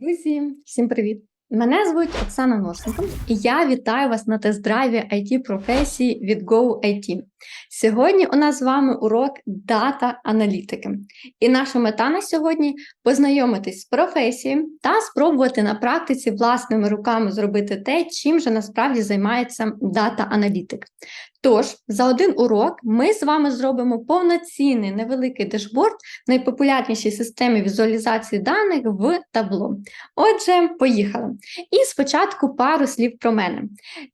Друзі, всім привіт! Мене звуть Оксана Носенко, і я вітаю вас на тест-драйві it професії від Go IT. Сьогодні у нас з вами урок дата аналітики. І наша мета на сьогодні познайомитись з професією та спробувати на практиці власними руками зробити те, чим же насправді займається дата аналітик. Тож, за один урок ми з вами зробимо повноцінний невеликий дешборд в найпопулярнішій системі візуалізації даних в табло. Отже, поїхали. І спочатку пару слів про мене.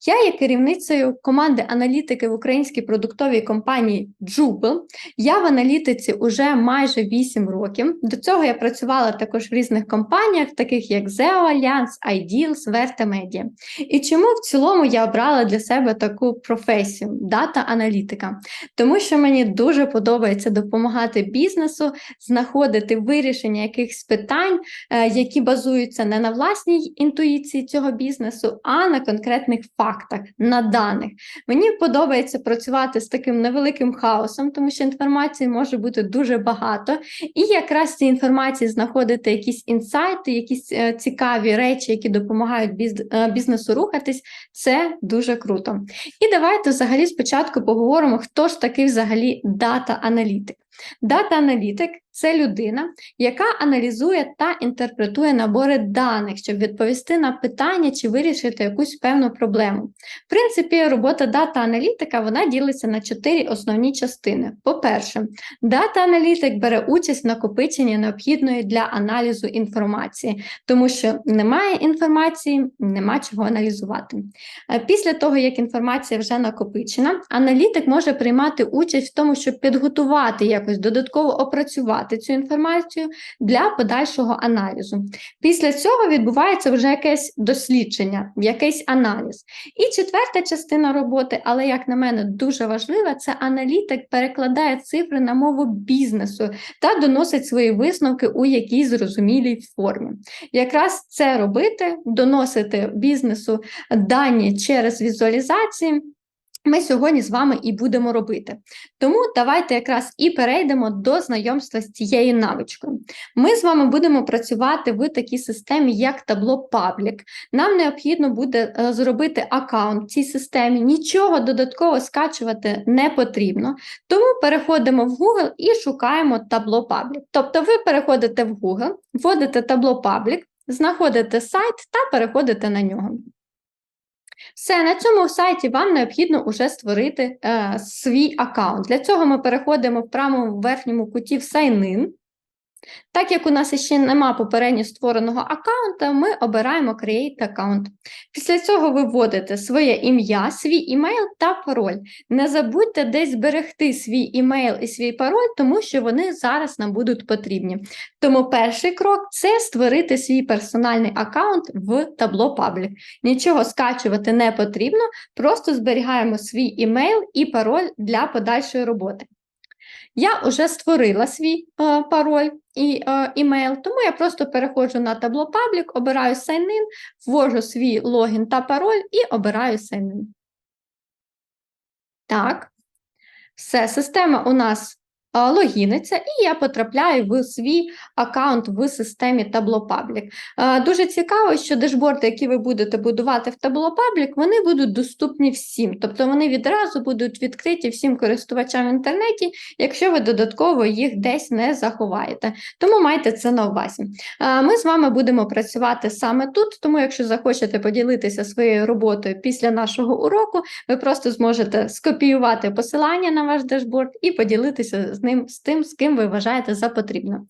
Я є керівницею команди аналітики в українській продуктовій компанії Jubel. Я в аналітиці уже майже 8 років. До цього я працювала також в різних компаніях, таких як ZEO Alliance, Ideals, Verta. І чому в цілому я обрала для себе таку професію дата-аналітика? Тому що мені дуже подобається допомагати бізнесу знаходити вирішення якихось питань, е, які базуються не на власній інтуїції цього бізнесу, а на конкретних фактах, на даних. Мені подобається працювати з таким невеликим хаосом, тому що інформації може бути дуже багато, і якраз в цій інформації знаходити якісь інсайти, якісь е, цікаві речі, які допомагають е, бізнесу рухатись, це дуже круто. І давайте взагалі спочатку поговоримо, хто ж такий взагалі дата-аналітик. Дата-аналітик це людина, яка аналізує та інтерпретує набори даних, щоб відповісти на питання чи вирішити якусь певну проблему. В принципі, робота дата-аналітика вона ділиться на чотири основні частини. По-перше, дата-аналітик бере участь в накопиченні необхідної для аналізу інформації, тому що немає інформації, нема чого аналізувати. Е, після того, як інформація вже накопичена, аналітик може приймати участь в тому, щоб підготувати якось додатково опрацювати цю інформацію для подальшого аналізу. Після цього відбувається вже якесь дослідження, якийсь аналіз. І четверта частина роботи, але, як на мене, дуже важлива, це аналітик перекладає цифри на мову бізнесу та доносить свої висновки у якійсь зрозумілій формі. Якраз це робити, доносити бізнесу дані через візуалізації. Ми сьогодні з вами і будемо робити. Тому давайте якраз і перейдемо до знайомства з цією навичкою. Ми з вами будемо працювати в такій системі, як табло Public. Нам необхідно буде е, зробити аккаунт в цій системі, нічого додатково скачувати не потрібно. Тому переходимо в Google і шукаємо табло Public. Тобто ви переходите в Google, вводите табло Public, знаходите сайт та переходите на нього. Все, на цьому сайті вам необхідно уже створити е, свій аккаунт. Для цього ми переходимо в правому верхньому куті в Sign. Так як у нас ще нема попередньо створеного аккаунта, ми обираємо Create Account. Після цього ви вводите своє ім'я, свій імейл та пароль. Не забудьте десь зберегти свій імейл і свій пароль, тому що вони зараз нам будуть потрібні. Тому перший крок це створити свій персональний аккаунт в табло Public. Нічого скачувати не потрібно, просто зберігаємо свій імейл і пароль для подальшої роботи. Я вже створила свій е, пароль і е, імейл, тому я просто переходжу на табло Public, обираю Sign ввожу свій логін та пароль і обираю Sign. Так, все, система у нас логіниться, і я потрапляю в свій аккаунт в системі Tableau Public. Дуже цікаво, що дешборди, які ви будете будувати в Tableau Public, вони будуть доступні всім. Тобто вони відразу будуть відкриті всім користувачам в інтернеті, якщо ви додатково їх десь не заховаєте. Тому майте це на увазі. Ми з вами будемо працювати саме тут, тому якщо захочете поділитися своєю роботою після нашого уроку, ви просто зможете скопіювати посилання на ваш дешборд і поділитися з ним з тим, з ким ви вважаєте за потрібно.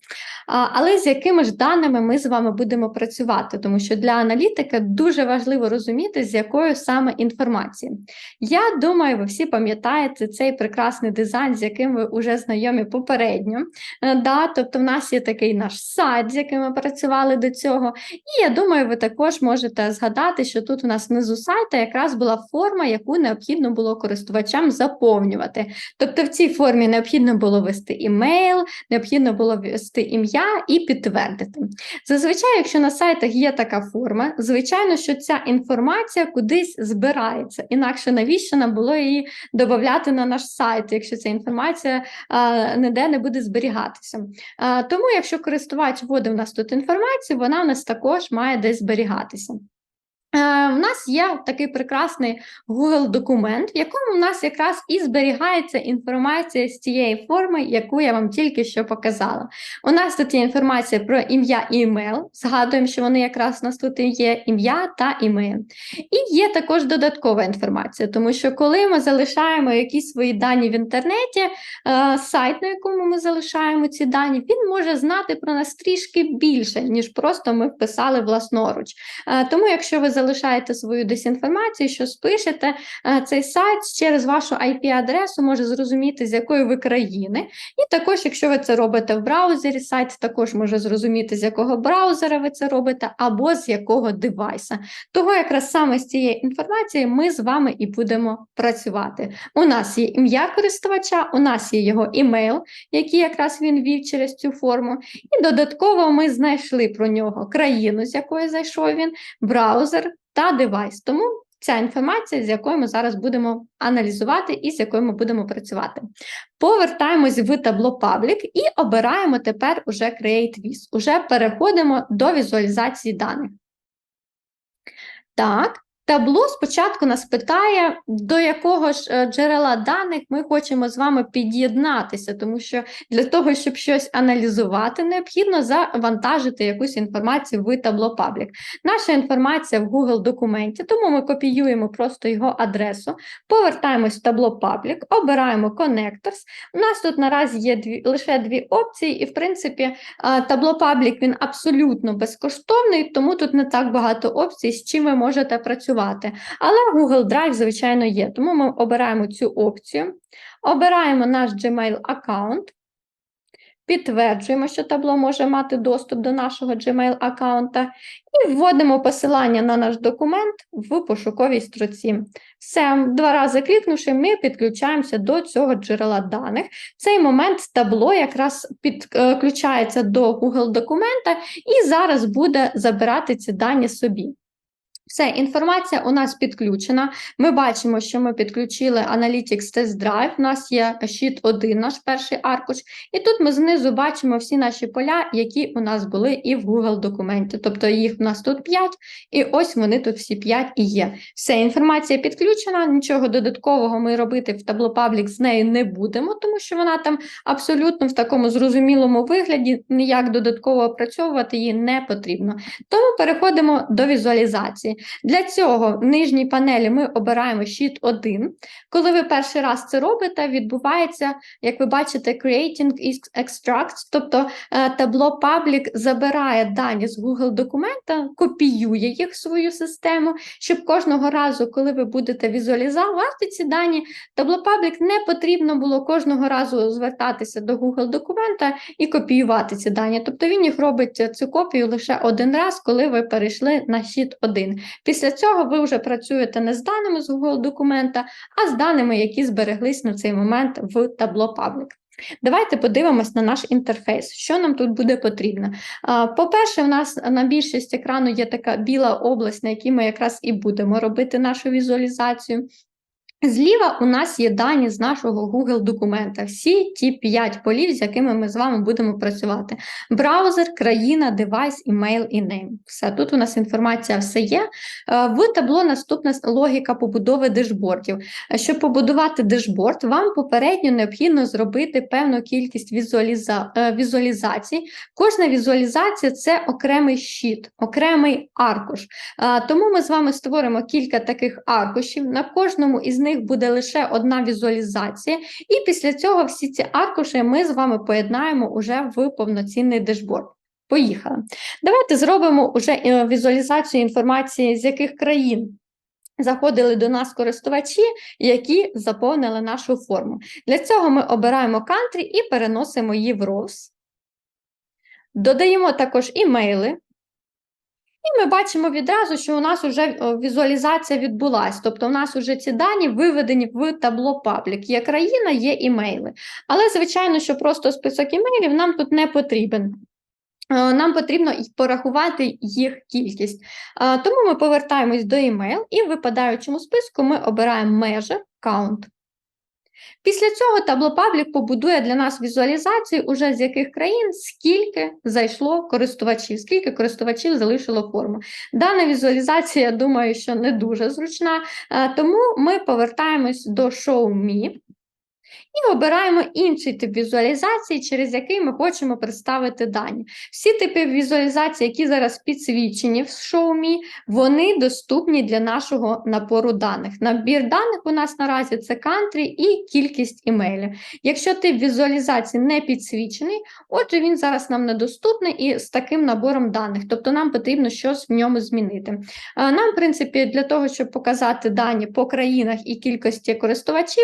А, Але з якими ж даними ми з вами будемо працювати, тому що для аналітика дуже важливо розуміти, з якою саме інформацією. Я думаю, ви всі пам'ятаєте цей прекрасний дизайн, з яким ви вже знайомі попередньо. Е, да, Тобто, в нас є такий наш сайт, з яким ми працювали до цього. І я думаю, ви також можете згадати, що тут у нас внизу сайта якраз була форма, яку необхідно було користувачам заповнювати. Тобто, в цій формі необхідно було ввести імейл, необхідно було ввести ім'я і підтвердити. Зазвичай, якщо на сайтах є така форма, звичайно, що ця інформація кудись збирається. Інакше навіщо нам було її додати на наш сайт, якщо ця інформація а, ніде не буде зберігатися. А, тому, якщо користувач вводив у нас тут інформацію, вона у нас також має десь зберігатися. Е, нас є такий прекрасний Google документ, в якому в нас якраз і зберігається інформація з тієї форми, яку я вам тільки що показала. У нас тут є інформація про ім'я і емейл. Згадуємо, що вони якраз у нас тут є ім'я та імейл. І є також додаткова інформація, тому що коли ми залишаємо якісь свої дані в інтернеті, е, сайт, на якому ми залишаємо ці дані, він може знати про нас трішки більше, ніж просто ми вписали власноруч. Е, тому, якщо ви залишаєте свою дезінформацію, що спишете, е, цей сайт через вашу IP-адресу може зрозуміти, з якої ви країни. І також, якщо ви це робите в браузері, сайт також може зрозуміти, з якого браузера ви це робите, або з якого девайса. Того якраз саме з цієї інформації ми з вами і будемо працювати. У нас є ім'я користувача, у нас є його імейл, який якраз він вів через цю форму. І додатково ми знайшли про нього країну, з якої зайшов він, браузер та девайс. Тому ця інформація, з якою ми зараз будемо аналізувати і з якою ми будемо працювати. Повертаємось в табло Public і обираємо тепер уже Create Viz. Уже переходимо до візуалізації даних. Так, Табло спочатку нас питає, до якого ж е, джерела даних ми хочемо з вами під'єднатися, тому що для того, щоб щось аналізувати, необхідно завантажити якусь інформацію в табло Public. Наша інформація в Google документі, тому ми копіюємо просто його адресу, повертаємось в табло Public, обираємо Connectors. У нас тут наразі є дві, лише дві опції, і, в принципі, е, табло Public він абсолютно безкоштовний, тому тут не так багато опцій, з чим ви можете працювати працювати. Але Google Drive, звичайно, є. Тому ми обираємо цю опцію, обираємо наш Gmail аккаунт, підтверджуємо, що табло може мати доступ до нашого Gmail аккаунта, і вводимо посилання на наш документ в пошуковій строці. Все, два рази клікнувши, ми підключаємося до цього джерела даних. В цей момент табло якраз підключається до Google документа і зараз буде забирати ці дані собі. Все, інформація у нас підключена. Ми бачимо, що ми підключили Analytics Test Drive. У нас є Sheet 1, наш перший аркуш. І тут ми знизу бачимо всі наші поля, які у нас були і в Google документі. Тобто їх у нас тут 5, і ось вони тут всі 5 і є. Все, інформація підключена, нічого додаткового ми робити в табло Public з нею не будемо, тому що вона там абсолютно в такому зрозумілому вигляді, ніяк додатково опрацьовувати її не потрібно. Тому переходимо до візуалізації. Для цього в нижній панелі ми обираємо Sheet 1. Коли ви перший раз це робите, відбувається, як ви бачите, Creating Extracts, тобто е, табло Public забирає дані з Google документа, копіює їх в свою систему, щоб кожного разу, коли ви будете візуалізувати ці дані, табло Public не потрібно було кожного разу звертатися до Google документа і копіювати ці дані. Тобто він їх робить цю копію лише один раз, коли ви перейшли на Sheet 1. Після цього ви вже працюєте не з даними з Google документа, а з даними, які збереглись на цей момент в табло Public. Давайте подивимось на наш інтерфейс, що нам тут буде потрібно. По-перше, у нас на більшість екрану є така біла область, на якій ми якраз і будемо робити нашу візуалізацію. Зліва у нас є дані з нашого Google документа, всі ті 5 полів, з якими ми з вами будемо працювати. Браузер, країна, девайс, імейл і нейм. Все, тут у нас інформація все є. Е, в табло наступна логіка побудови дешбордів. Е, щоб побудувати дешборд, вам попередньо необхідно зробити певну кількість візуаліза... Е, візуалізацій. Кожна візуалізація це окремий щит, окремий аркуш. Тому ми з вами створимо кілька таких аркушів. На кожному із них них буде лише одна візуалізація, і після цього всі ці аркуші ми з вами поєднаємо уже в повноцінний дешборд. Поїхали. Давайте зробимо уже е, візуалізацію інформації, з яких країн. Заходили до нас користувачі, які заповнили нашу форму. Для цього ми обираємо country і переносимо її в rows. Додаємо також імейли, і ми бачимо відразу, що у нас вже візуалізація відбулася. Тобто, у нас вже ці дані виведені в табло Public. Є країна, є імейли. Але, звичайно, що просто список імейлів нам тут не потрібен. е, нам потрібно порахувати їх кількість. Е, Тому ми повертаємось до email і в випадаючому списку ми обираємо measure count. Після цього табло Public побудує для нас візуалізацію, уже з яких країн скільки зайшло користувачів, скільки користувачів залишило форму. Дана візуалізація, я думаю, що не дуже зручна, е, тому ми повертаємось до Show Me і обираємо інший тип візуалізації, через який ми хочемо представити дані. Всі типи візуалізації, які зараз підсвічені в ShowMe, вони доступні для нашого напору даних. Набір даних у нас наразі це country і кількість імейлів. Якщо тип візуалізації не підсвічений, отже, він зараз нам недоступний і з таким набором даних, тобто нам потрібно щось в ньому змінити. Нам, в принципі, для того, щоб показати дані по країнах і кількості користувачів,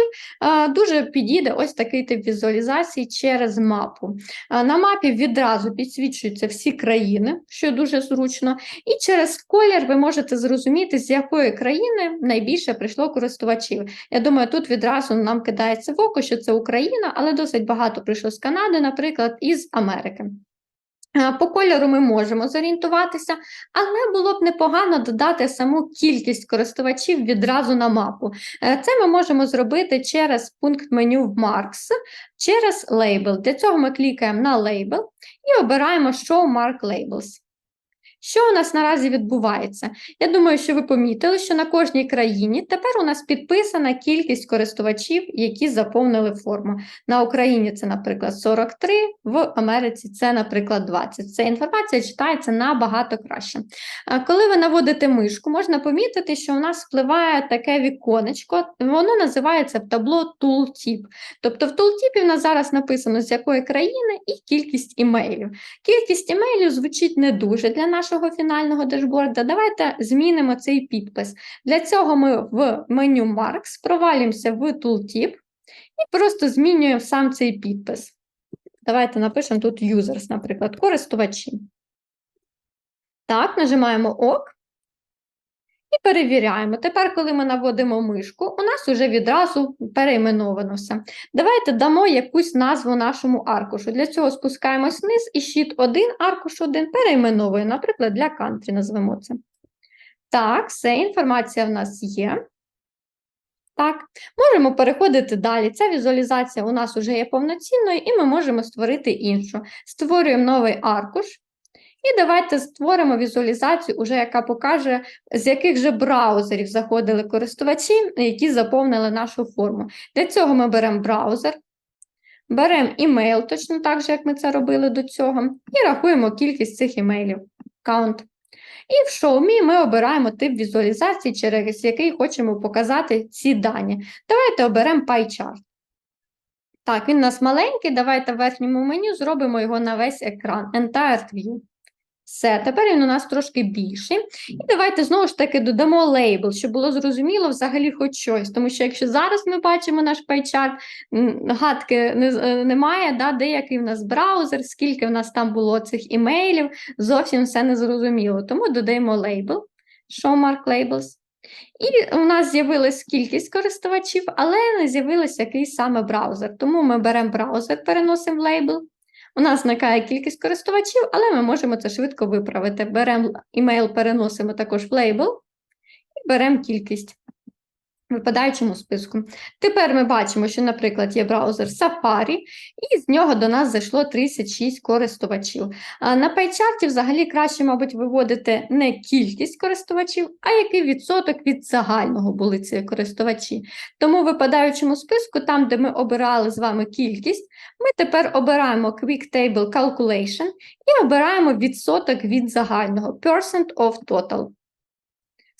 дуже підійде ось такий тип візуалізації через мапу. На мапі відразу підсвічуються всі країни, що дуже зручно, і через колір ви можете зрозуміти, з якої країни найбільше прийшло користувачів. Я думаю, тут відразу нам кидається в око, що це Україна, але досить багато прийшло з Канади, наприклад, і з Америки. Е, По кольору ми можемо зорієнтуватися, але було б непогано додати саму кількість користувачів відразу на мапу. Е, Це ми можемо зробити через пункт меню в Marks, через Label. Для цього ми клікаємо на Label і обираємо Show Mark Labels. Що у нас наразі відбувається? Я думаю, що ви помітили, що на кожній країні тепер у нас підписана кількість користувачів, які заповнили форму. На Україні це, наприклад, 43, в Америці це, наприклад, 20. Ця інформація читається набагато краще. Коли ви наводите мишку, можна помітити, що у нас впливає таке віконечко, воно називається в табло Tooltip. Тобто в Tooltip у нас зараз написано, з якої країни і кількість імейлів. Кількість імейлів звучить не дуже для нашого фінального дешборда. Давайте змінимо цей підпис. Для цього ми в меню Marks провалимося в Tooltip і просто змінюємо сам цей підпис. Давайте напишемо тут users, наприклад, користувачі. Так, нажимаємо ОК. І перевіряємо. Тепер, коли ми наводимо мишку, у нас вже відразу перейменовано все. Давайте дамо якусь назву нашому аркушу. Для цього спускаємось вниз і Sheet 1, аркуш 1 перейменовуємо, наприклад, для country назвемо це. Так, все, інформація в нас є. Так, можемо переходити далі. Ця візуалізація у нас вже є повноцінною, і ми можемо створити іншу. Створюємо новий аркуш. І давайте створимо візуалізацію, уже яка покаже, з яких же браузерів заходили користувачі, які заповнили нашу форму. Для цього ми беремо браузер, беремо імейл, точно так же, як ми це робили до цього, і рахуємо кількість цих імейлів. Count. І в ShowMe ми обираємо тип візуалізації, через який хочемо показати ці дані. Давайте оберемо PyChart. Так, він у нас маленький, давайте в верхньому меню зробимо його на весь екран. Entire View. Все, тепер він у нас трошки більший. І давайте знову ж таки додамо лейбл, щоб було зрозуміло взагалі хоч щось. Тому що якщо зараз ми бачимо наш пайчарт, гадки е, немає, да, деякий в нас браузер, скільки в нас там було цих імейлів, зовсім все не зрозуміло. Тому додаємо лейбл, show mark labels. І у нас з'явилась кількість користувачів, але не з'явився який саме браузер. Тому ми беремо браузер, переносимо в лейбл. У нас зникає кількість користувачів, але ми можемо це швидко виправити. Беремо імейл, переносимо також в лейбл і беремо кількість випадаючому списку. Тепер ми бачимо, що, наприклад, є браузер Safari, і з нього до нас зайшло 36 користувачів. На PyChart взагалі краще, мабуть, виводити не кількість користувачів, а який відсоток від загального були ці користувачі. Тому в випадаючому списку, там, де ми обирали з вами кількість, ми тепер обираємо Quick Table Calculation і обираємо відсоток від загального percent of total.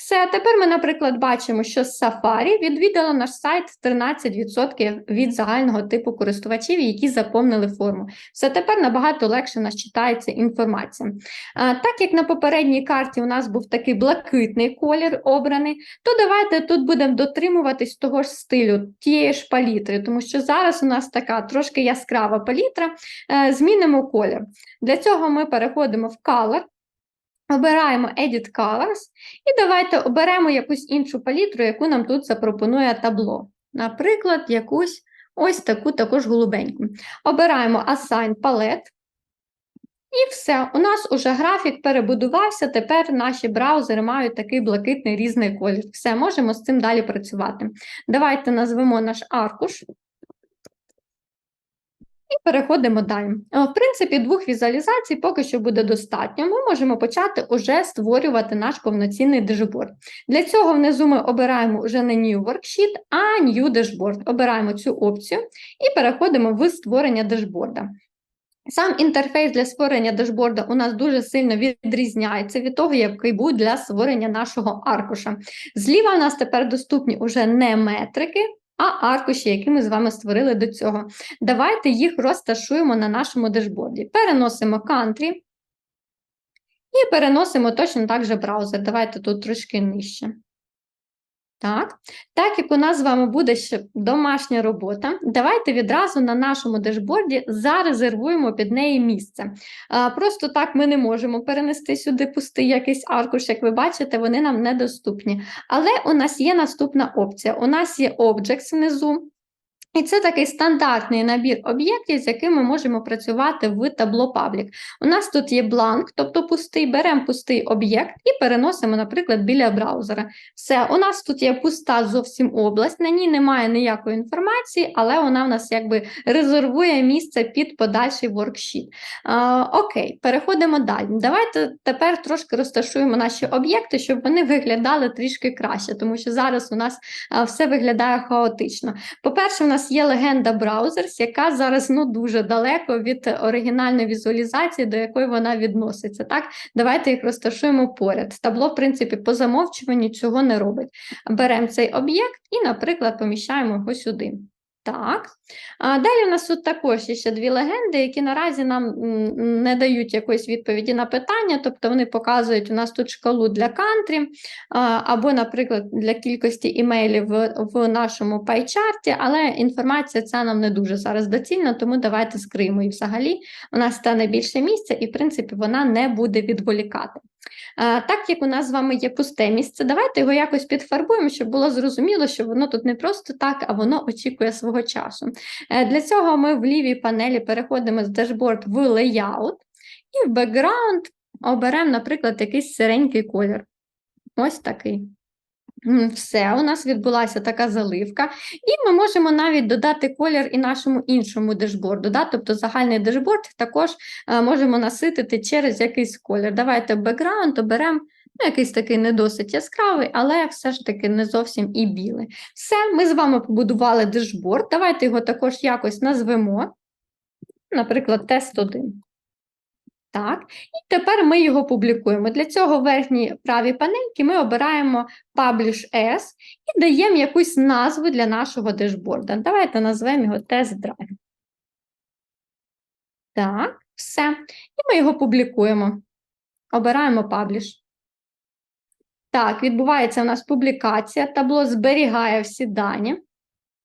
Все, тепер ми, наприклад, бачимо, що Safari відвідало наш сайт 13% від загального типу користувачів, які заповнили форму. Все тепер набагато легше нас читається інформація. А, так як на попередній карті у нас був такий блакитний колір обраний, то давайте тут будемо дотримуватись того ж стилю, тієї ж палітри, тому що зараз у нас така трошки яскрава палітра. Е, змінимо колір. Для цього ми переходимо в Color. Обираємо Edit Colors і давайте оберемо якусь іншу палітру, яку нам тут запропонує табло. Наприклад, якусь ось таку також голубеньку. Обираємо Assign Palette. І все, у нас уже графік перебудувався. Тепер наші браузери мають такий блакитний різний колір. Все, можемо з цим далі працювати. Давайте назвемо наш аркуш. І переходимо далі. Е, В принципі, двох візуалізацій поки що буде достатньо. Ми можемо почати уже створювати наш повноцінний дешборд. Для цього внизу ми обираємо вже не New Worksheet, а New Dashboard. Обираємо цю опцію і переходимо в створення дешборда. Сам інтерфейс для створення дешборда у нас дуже сильно відрізняється від того, який був для створення нашого аркуша. Зліва у нас тепер доступні уже не метрики, а аркуші, які ми з вами створили до цього. Давайте їх розташуємо на нашому дешборді. Переносимо country і переносимо точно так же браузер. Давайте тут трошки нижче. Так, так як у нас з вами буде ще домашня робота, давайте відразу на нашому дешборді зарезервуємо під неї місце. Просто так ми не можемо перенести сюди пустий якийсь аркуш, як ви бачите, вони нам недоступні. Але у нас є наступна опція: у нас є Objects внизу. І це такий стандартний набір об'єктів, з якими ми можемо працювати в табло Public. У нас тут є бланк, тобто пустий, беремо пустий об'єкт і переносимо, наприклад, біля браузера. Все, у нас тут є пуста зовсім область, на ній немає ніякої інформації, але вона в нас якби резервує місце під подальший воркшіт. А, окей, переходимо далі. Давайте тепер трошки розташуємо наші об'єкти, щоб вони виглядали трішки краще, тому що зараз у нас все виглядає хаотично. По-перше, у нас є легенда Browsers, яка зараз ну дуже далеко від оригінальної візуалізації, до якої вона відноситься. Так, давайте їх розташуємо поряд. Табло, в принципі, по замовчуванню цього не робить. Беремо цей об'єкт і, наприклад, поміщаємо його сюди. Так. А далі у нас тут також є ще дві легенди, які наразі нам не дають якоїсь відповіді на питання, тобто вони показують у нас тут шкалу для кантрі, або, наприклад, для кількості імейлів в, в нашому пайчарті, але інформація ця нам не дуже зараз доцільна, тому давайте скриємо її взагалі. У нас стане більше місця, і, в принципі, вона не буде відволікати. А, Так як у нас з вами є пусте місце, давайте його якось підфарбуємо, щоб було зрозуміло, що воно тут не просто так, а воно очікує свого часу. Е, Для цього ми в лівій панелі переходимо з дашборд в Layout і в Background оберемо, наприклад, якийсь сиренький колір. Ось такий. Все, у нас відбулася така заливка, і ми можемо навіть додати колір і нашому іншому дешборду. Да? Тобто загальний дешборд також е, можемо наситити через якийсь колір. Давайте бекграунд оберемо ну, якийсь такий не досить яскравий, але все ж таки не зовсім і білий. Все, ми з вами побудували дешборд. Давайте його також якось назвемо, наприклад, тест 1. Так, і тепер ми його публікуємо. Для цього в верхній правій панельці ми обираємо Publish As і даємо якусь назву для нашого дешборда. Давайте назвемо його Test Drive. Так, все. І ми його публікуємо. Обираємо Publish. Так, відбувається у нас публікація. Табло зберігає всі дані.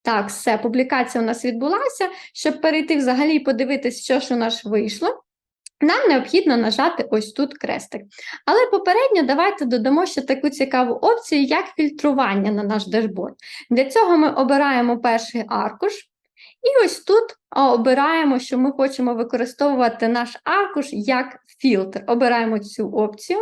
Так, все, публікація у нас відбулася. Щоб перейти взагалі і подивитись, що ж у нас вийшло. Нам необхідно нажати ось тут крестик. Але попередньо давайте додамо ще таку цікаву опцію, як фільтрування на наш дешборд. Для цього ми обираємо перший аркуш, і ось тут обираємо, що ми хочемо використовувати наш аркуш як фільтр. Обираємо цю опцію.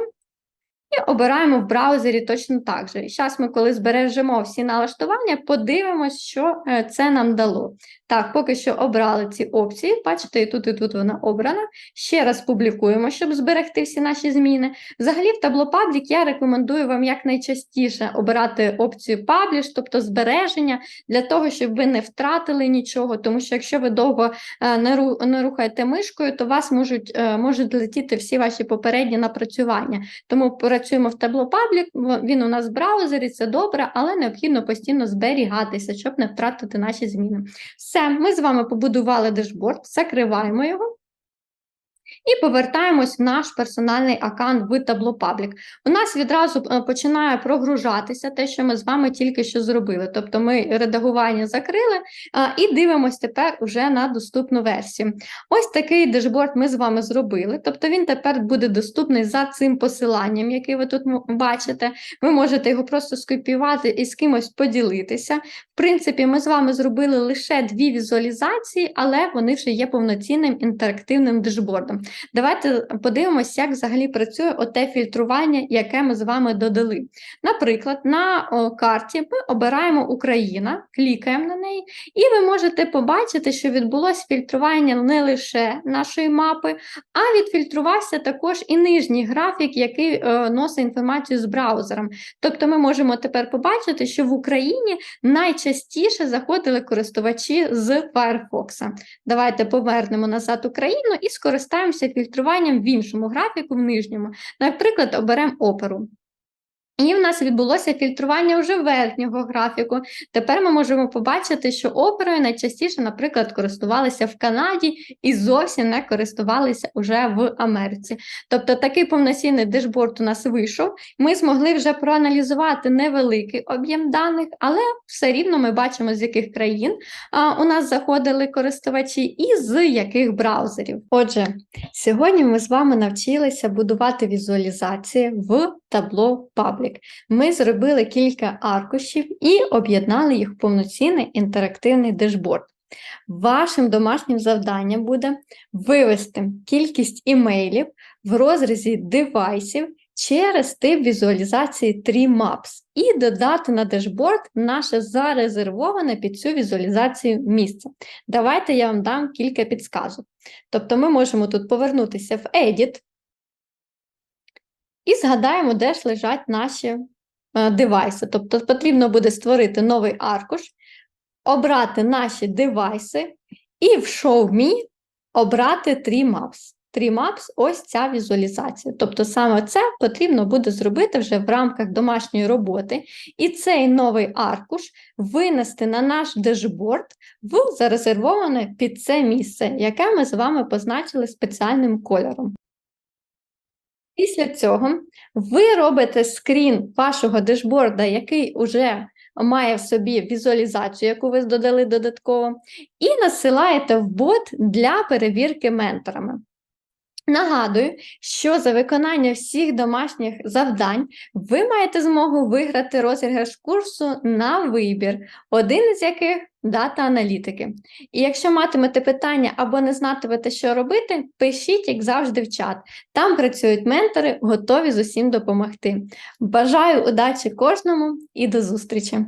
І обираємо в браузері точно так же. І зараз ми, коли збережемо всі налаштування, подивимось, що е, це нам дало. Так, поки що обрали ці опції. Бачите, і тут, і тут вона обрана. Ще раз публікуємо, щоб зберегти всі наші зміни. Взагалі, в табло Public я рекомендую вам якнайчастіше обирати опцію Publish, тобто збереження, для того, щоб ви не втратили нічого. Тому що якщо ви довго е, не, рухаєте мишкою, то вас можуть, е, можуть летіти всі ваші попередні напрацювання. Тому працюємо в табло Public, він у нас в браузері, це добре, але необхідно постійно зберігатися, щоб не втратити наші зміни. Все, ми з вами побудували дешборд, закриваємо його. І повертаємось в наш персональний аккаунт в табло Public. У нас відразу е, починає прогружатися те, що ми з вами тільки що зробили. Тобто ми редагування закрили і дивимось тепер уже на доступну версію. Ось такий дешборд ми з вами зробили. Тобто він тепер буде доступний за цим посиланням, яке ви тут бачите. Ви можете його просто скопіювати і з кимось поділитися. В принципі, ми з вами зробили лише дві візуалізації, але вони вже є повноцінним інтерактивним дешбордом. Давайте подивимося, як взагалі працює оте фільтрування, яке ми з вами додали. Наприклад, на карті ми обираємо Україна, клікаємо на неї, і ви можете побачити, що відбулося фільтрування не лише нашої мапи, а відфільтрувався також і нижній графік, який е, носить інформацію з браузером. Тобто ми можемо тепер побачити, що в Україні найчастіше заходили користувачі з Firefox. Давайте повернемо назад Україну і скористаємося фільтруванням в іншому графіку, в нижньому. Наприклад, оберемо оперу. І в нас відбулося фільтрування вже верхнього графіку. Тепер ми можемо побачити, що оперою найчастіше, наприклад, користувалися в Канаді і зовсім не користувалися уже в Америці. Тобто такий повноцінний дешборд у нас вийшов. Ми змогли вже проаналізувати невеликий об'єм даних, але все рівно ми бачимо, з яких країн у нас заходили користувачі і з яких браузерів. Отже, сьогодні ми з вами навчилися будувати візуалізації в табло Public. Ми зробили кілька аркушів і об'єднали їх в повноцінний інтерактивний дешборд. Вашим домашнім завданням буде вивести кількість імейлів в розрізі девайсів через тип візуалізації TreeMaps і додати на дешборд наше зарезервоване під цю візуалізацію місце. Давайте я вам дам кілька підсказок. Тобто ми можемо тут повернутися в Edit, і згадаємо, де ж лежать наші е, девайси. Тобто потрібно буде створити новий аркуш, обрати наші девайси і в Show Me обрати TreeMaps. TreeMaps – ось ця візуалізація. Тобто саме це потрібно буде зробити вже в рамках домашньої роботи. І цей новий аркуш винести на наш дешборд в зарезервоване під це місце, яке ми з вами позначили спеціальним кольором. Після цього ви робите скрін вашого дешборда, який вже має в собі візуалізацію, яку ви додали додатково, і насилаєте в бот для перевірки менторами. Нагадую, що за виконання всіх домашніх завдань ви маєте змогу виграти розіграш курсу на вибір, один із яких дата аналітики. І якщо матимете питання або не знатимете, що робити, пишіть, як завжди, в чат. Там працюють ментори, готові з усім допомогти. Бажаю удачі кожному і до зустрічі!